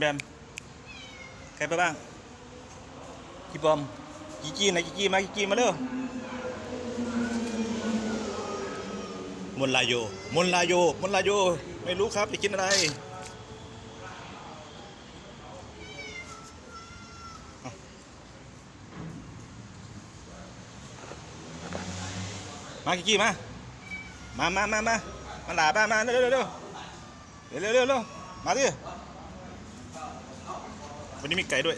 แบมใครไปบ้างพี่บอมจีจี้ไหนจีจีมาจีจีมาเร็วมนลายโยมนลายโยมนลายโยไม่รู้ครับจะกินอะไรมาจีจี้มา มามามามามาหลาบ้ามาเร็วเร็วเร็วเร็วเร็วเร็วเร็วมาดิ วันนี้มีไก่ด้วย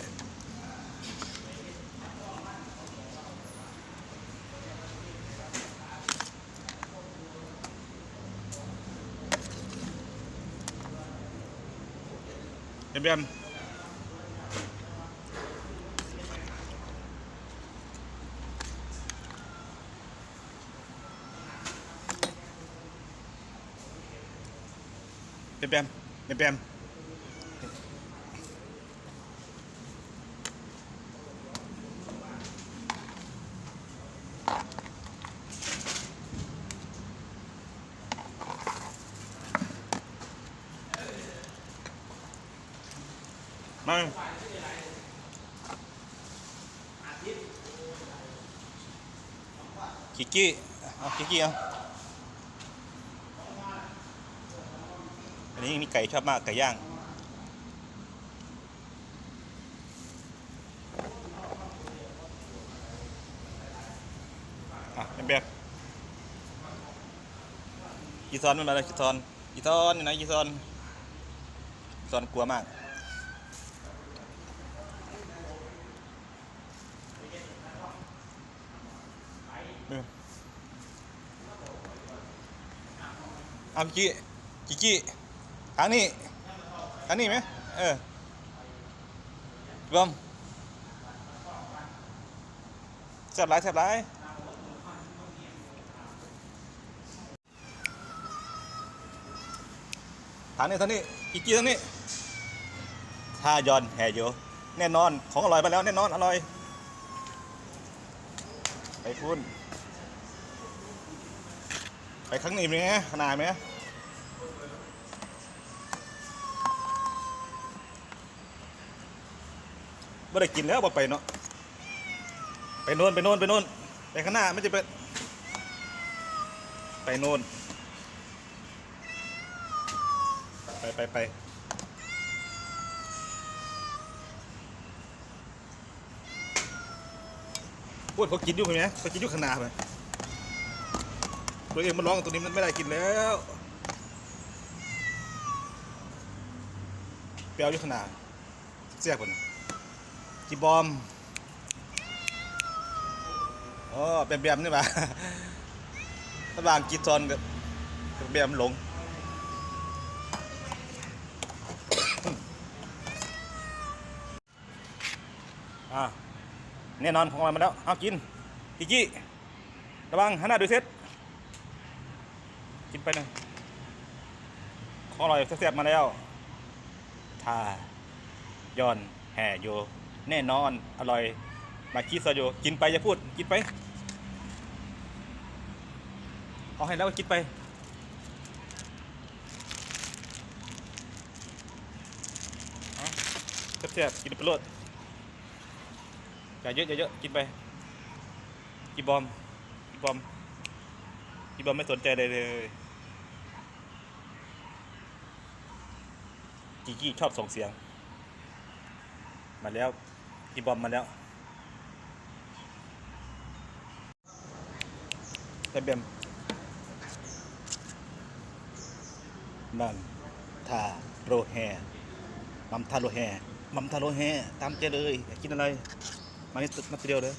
เบียมเบียมเบียมเบียมเบียมเบียม มากิกกี้เอากิกกี้เอาอันนี้มีไก่ชอบมากไก่ย่างอะเป็นแบบกีซอนมันมาเลยกีซอนกีซอนอยู่ไหนกีซอนกีซอนกลัวมาก เออเอาพี่กี้กี้ทางนี้ทางนี้ไหมเออรวมแซ่บหลายแซ่บหลายทางนี้ทางนี้กี้กี้ทางนี้ท่ายอนแห่โยแน่นอนของอร่อยไปแล้วแน่นอนอร่อยไปพุ่น ไปข้างนี้ไหมขนาดไหมไม่ได้กินแล้วบ่ไปเนาะไปโน่นไปโน่นไปโน่นไปข้างหน้าไม่จะไปไปโน่นไปไปไปพูดเขากินอยู่ไหมเขากินอยู่ข้างหน้าไหม ตัวเองมันร้องตัวนี้มันไม่ได้กินแล้วเปรี้ยวยู่ข้างหน้าเสียกคนจีบอมอ๋อเป็นแบบนี่ปะระหว่างกีซอนกับกับแบบหลงอ่าแน่นอนของมันมาแล้วเอากินพี่จี้ระวังหันหน้าดูเซ็ต ไปหนึ่งขออร่อยแซ่บๆมาแล้วทายอนแห่โยแน่นอนอร่อย มาคิซโยกินไปอย่าพูดกินไปเอาให้แล้วก็กินไปเอาแซ่บๆกินไปโลดอย่าเยอะอย่าเยอะกินไปกีบอมกีบอมกีบอมไม่สนใจเลยเลย กีกี้ชอบส่งเสียง มาแล้วกีบอมมาแล้วแต่เบมนั่นทาโรแฮมัมทาโรแฮมัมทาโรแฮตามใจเลยอยากกินอะไร มานี่มาตัวเดียวเลย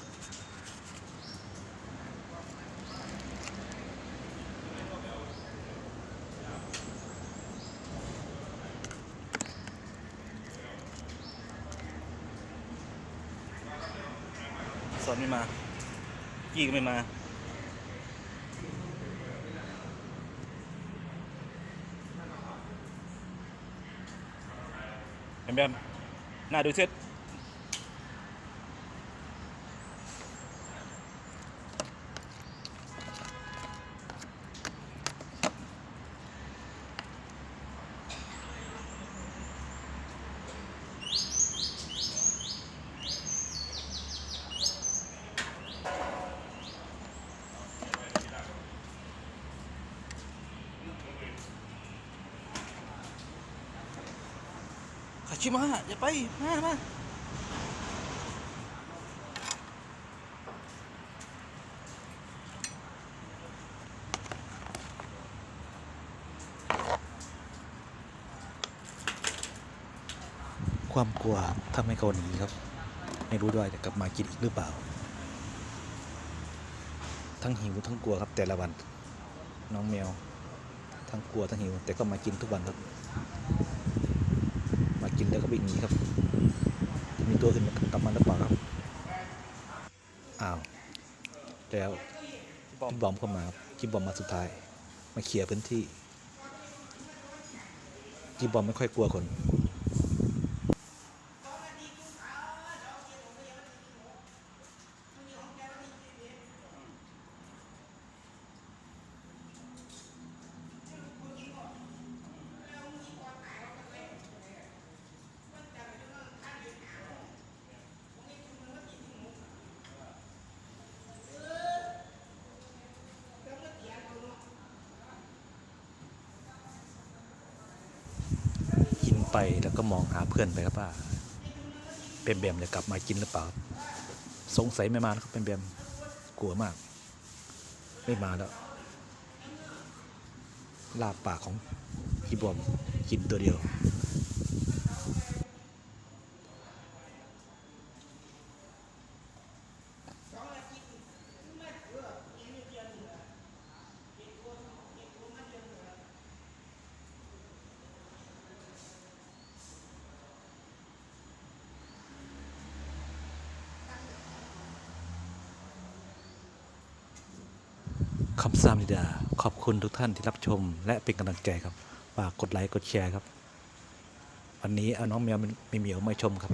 สอนไม่มากี้ก็ไม่มาแบมแบมหน้าดูเซ็ต ชิมะอย่าไป มามาความกลัวทำให้เขาหนีครับ ไม่รู้ด้วยจะกลับมากินอีกหรือเปล่า ทั้งหิวทั้งกลัวครับแต่ละวัน น้องแมว ทั้งกลัวทั้งหิว แต่ก็มากินทุกวันครับ มากินแล้วก็วิ่งหนีครับ มีตัวขึ้นกลับมาหรือเปล่าครับ อ้าว แล้วบอมบอมเข้ามาครับจิมบอมมาสุดท้าย มาเคลียร์พื้นที่จิมบอมไม่ค่อยกลัวคน ไปแล้วก็มองหาเพื่อนไปครับว่าเป็นแบมจะกลับมากินหรือเปล่า สงสัยไม่มานะครับเป็นแบมกลัวมาก ไม่มาแล้ว ลาบปากของพี่บอมกินตัวเดียว คำสามนิดา ขอบคุณทุกท่านที่รับชม และเป็นกำลังใจครับฝากกดไลค์กดแชร์ครับ วันนี้เอาน้องแมวมีเหมียวมาชมครับ